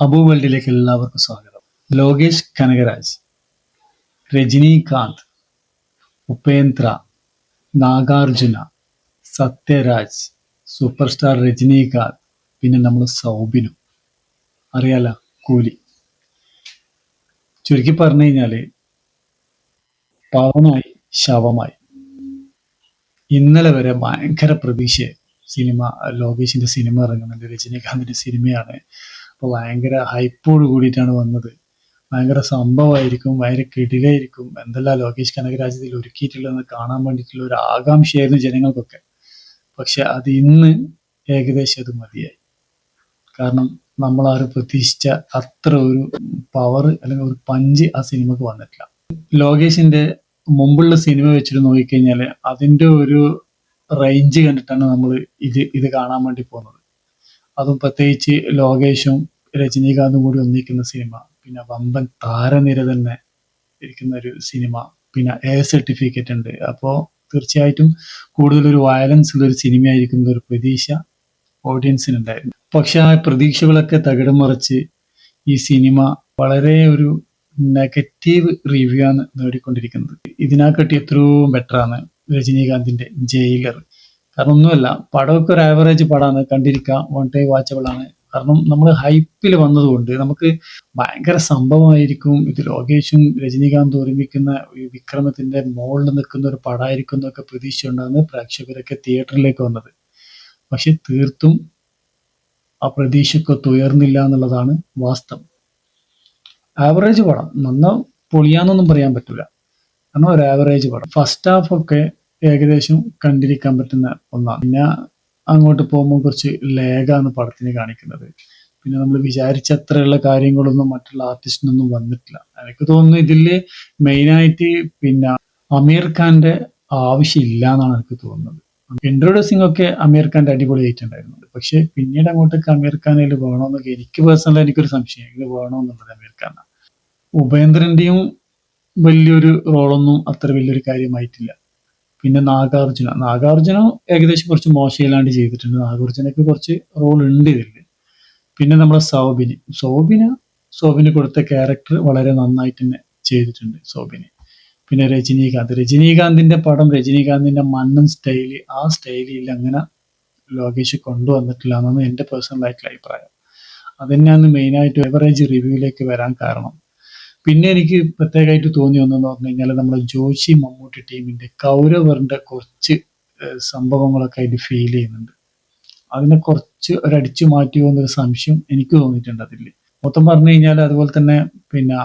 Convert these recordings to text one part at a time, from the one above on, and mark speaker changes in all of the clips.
Speaker 1: അബു വേൾഡിലേക്ക് എല്ലാവർക്കും സ്വാഗതം. ലോകേഷ് കനകരാജ് രജനീകാന്ത് ഉപേന്ദ്ര നാഗാർജുന സത്യരാജ് സൂപ്പർ സ്റ്റാർ രജനീകാന്ത് പിന്നെ നമ്മൾ സൗബിനു. അറിയാല കൂലി. ചുരുക്കി പറഞ്ഞു കഴിഞ്ഞാൽ പാവമായി ശവമായി. ഇന്നലെ വരെ ഭയങ്കര പ്രതീക്ഷ സിനിമ ലോകേഷിന്റെ സിനിമ ഇറങ്ങുന്നുണ്ട്. രജനീകാന്തിന്റെ സിനിമയാണ്. ഭയങ്കര ഹൈപ്പോട് കൂടിയിട്ടാണ് വന്നത്. ഭയങ്കര സംഭവമായിരിക്കും ഭയങ്കര കിടിലായിരിക്കും. എന്തെല്ലാം ലോകേഷ് കനകരാജ് ഇതിൽ ഒരുക്കിയിട്ടുള്ളതെന്ന് കാണാൻ വേണ്ടിയിട്ടുള്ള ഒരു ആകാംക്ഷയായിരുന്നു ജനങ്ങൾക്കൊക്കെ. പക്ഷെ അത് ഇന്ന് ഏകദേശം അത് മതിയായി. കാരണം നമ്മൾ ആരും പ്രതീക്ഷിച്ച അത്ര ഒരു പവർ അല്ലെങ്കിൽ ഒരു പഞ്ച് ആ സിനിമക്ക് വന്നിട്ടില്ല. ലോകേഷിന്റെ മുമ്പുള്ള സിനിമ വെച്ചിട്ട് നോക്കിക്കഴിഞ്ഞാൽ അതിന്റെ ഒരു റേഞ്ച് കണ്ടിട്ടാണ് നമ്മൾ ഇത് ഇത് കാണാൻ വേണ്ടി പോകുന്നത്. അതും പ്രത്യേകിച്ച് ലോകേഷും രജനീകാന്തും കൂടി ഒന്നിക്കുന്ന സിനിമ. പിന്നെ വമ്പൻ താരനിര തന്നെ ഇരിക്കുന്ന ഒരു സിനിമ. പിന്നെ എ സർട്ടിഫിക്കറ്റ് ഉണ്ട്. അപ്പോൾ തീർച്ചയായിട്ടും കൂടുതൽ ഒരു വയലൻസ് ഉള്ള ഒരു സിനിമയായിരിക്കുന്ന ഒരു പ്രതീക്ഷ ഓഡിയൻസിന് ഉണ്ടായിരുന്നു പക്ഷെ ആ പ്രതീക്ഷകളൊക്കെ തകിടം മറിച്ച് ഈ സിനിമ വളരെ ഒരു നെഗറ്റീവ് റിവ്യൂ ആണ് നേടിക്കൊണ്ടിരിക്കുന്നത്. ഇതിനെക്കാട്ടി എത്രയും ബെറ്റർ ആണ് രജനീകാന്തിന്റെ ജയിലർ. കാരണം ഒന്നുമല്ല പടമൊക്കെ ഒരു ആവറേജ് പടമാണ്. കണ്ടിരിക്കാം വൺ ടൈം വാച്ചബിൾ ആണ്. കാരണം നമ്മൾ ഹൈപ്പിൽ വന്നതുകൊണ്ട് നമുക്ക് ഭയങ്കര സംഭവമായിരിക്കും ഇത് ലോകേഷും രജനീകാന്ത് ഒരുമിക്കുന്ന വിക്രമത്തിന്റെ മുകളിൽ നിൽക്കുന്ന ഒരു പടമായിരിക്കും എന്നൊക്കെ പ്രതീക്ഷയുണ്ടാകുന്ന പ്രേക്ഷകരൊക്കെ തിയേറ്ററിലേക്ക് വന്നത്. പക്ഷെ തീർത്തും ആ പ്രതീക്ഷക്കൊത്ത് ഉയർന്നില്ല എന്നുള്ളതാണ് വാസ്തവം. ആവറേജ് പടം. നന്ന പൊളിയാന്നൊന്നും പറയാൻ പറ്റില്ല കാരണം ഒരു ആവറേജ് പടം. ഫസ്റ്റ് ഹാഫ് ഒക്കെ ഏകദേശം കണ്ടിരിക്കാൻ പറ്റുന്ന ഒന്നാണ്. പിന്നെ അങ്ങോട്ട് പോകുമ്പോൾ കുറച്ച് ലേഖാണ് പടത്തിന് കാണിക്കുന്നത്. പിന്നെ നമ്മൾ വിചാരിച്ചത്രയുള്ള കാര്യങ്ങളൊന്നും മറ്റുള്ള ആർട്ടിസ്റ്റിനൊന്നും വന്നിട്ടില്ല. എനിക്ക് തോന്നുന്നു ഇതിൽ മെയിനായിട്ട് പിന്നെ അമീർ ഖാന്റെ ആവശ്യമില്ല എന്നാണ് എനിക്ക് തോന്നുന്നത്. ഇൻട്രോഡ്യൂസിംഗ് ഒക്കെ അമീർ ഖാന്റെ അടിപൊളിയായിട്ടുണ്ടായിരുന്നു പക്ഷെ പിന്നീട് അങ്ങോട്ടേക്ക് അമീർ ഖാൻ അതിൽ വേണമെന്നൊക്കെ എനിക്ക് പേഴ്സണലി എനിക്കൊരു സംശയം. ഇത് വേണമെന്നുള്ളത് അമീർ ഖാനാണ്. ഉപേന്ദ്രന്റെയും വലിയൊരു റോളൊന്നും അത്ര വലിയൊരു കാര്യമായിട്ടില്ല. പിന്നെ നാഗാർജുന. നാഗാർജുന ഏകദേശം കുറച്ച് മോശമില്ലാണ്ട് ചെയ്തിട്ടുണ്ട്. നാഗാർജുനക്ക് കുറച്ച് റോൾ ഉണ്ട് ഇതിൽ പിന്നെ നമ്മുടെ സൗബിന്. സൗബിന് സോബിന് കൊടുത്ത ക്യാരക്ടർ വളരെ നന്നായിട്ട് തന്നെ ചെയ്തിട്ടുണ്ട് സോബിന്. പിന്നെ രജനീകാന്ത്. രജനീകാന്തിന്റെ പടം രജനീകാന്തിന്റെ മണ്ണും സ്റ്റൈൽ ആ സ്റ്റൈലിൽ അങ്ങനെ ലോകേഷ് കൊണ്ടുവന്നിട്ടില്ല എന്നാണ് എന്റെ പേഴ്സണൽ ആയിട്ടുള്ള അഭിപ്രായം. അത് തന്നെയാണ് മെയിനായിട്ട് എവറേജ് റിവ്യൂവിലേക്ക് വരാൻ കാരണം. പിന്നെ എനിക്ക് പ്രത്യേകമായിട്ട് തോന്നി ഒന്നെന്ന് പറഞ്ഞു കഴിഞ്ഞാൽ നമ്മുടെ ജോഷി മമ്മൂട്ടി ടീമിന്റെ കൗരവറിന്റെ കുറച്ച് സംഭവങ്ങളൊക്കെ അതിൽ ഫീൽ ചെയ്യുന്നുണ്ട്. അതിനെ കുറച്ച് ഒരടിച്ചു മാറ്റിയോ എന്നൊരു സംശയം എനിക്ക് തോന്നിയിട്ടുണ്ട് അതിൽ മൊത്തം പറഞ്ഞു കഴിഞ്ഞാൽ അതുപോലെ തന്നെ പിന്നെ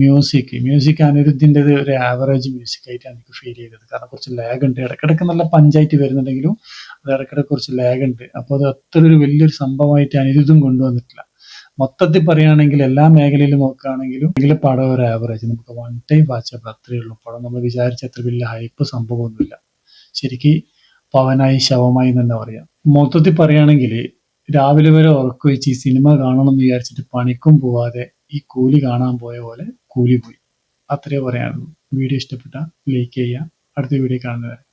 Speaker 1: മ്യൂസിക് മ്യൂസിക് അനിരുദ്ധിന്റെ ഒരു ആവറേജ് മ്യൂസിക് ആയിട്ടാണ് എനിക്ക് ഫീൽ ചെയ്തത്. കാരണം കുറച്ച് ലാഗ് ഉണ്ട്. ഇടക്കിടക്ക് നല്ല പഞ്ചായത്ത് വരുന്നുണ്ടെങ്കിലും അത് ഇടക്കിടക്ക് കുറച്ച് ലാഗ് ഉണ്ട്. അപ്പോൾ അത് അത്ര ഒരു വലിയൊരു സംഭവമായിട്ട് അനിരുദ്ധം കൊണ്ടുവന്നിട്ടില്ല. മൊത്തത്തിൽ പറയുകയാണെങ്കിൽ എല്ലാ മേഖലയിലും നോക്കുകയാണെങ്കിലും ഇതിൽ പടം ഒരു ആവറേജ് നമുക്ക് വൺ ടൈം വാച്ചബിൾ അത്രയേ ഉള്ളൂ. പടം നമ്മൾ വിചാരിച്ച അത്ര വലിയ ഹൈപ്പ് സംഭവമൊന്നുമില്ല. ശരിക്കും പവനായി ശവമായി തന്നെ പറയാം. മൊത്തത്തിൽ പറയുകയാണെങ്കിൽ രാവിലെ വരെ ഉറക്കുവെച്ച് ഈ സിനിമ കാണണം എന്ന് വിചാരിച്ചിട്ട് പണിക്കും പോവാതെ ഈ കൂലി കാണാൻ പോയ പോലെ കൂലി പോയി. അത്രേ പറയാനുള്ളൂ. വീഡിയോ ഇഷ്ടപ്പെട്ട ലൈക്ക് ചെയ്യുക. അടുത്ത വീഡിയോ കാണുന്നവരെ.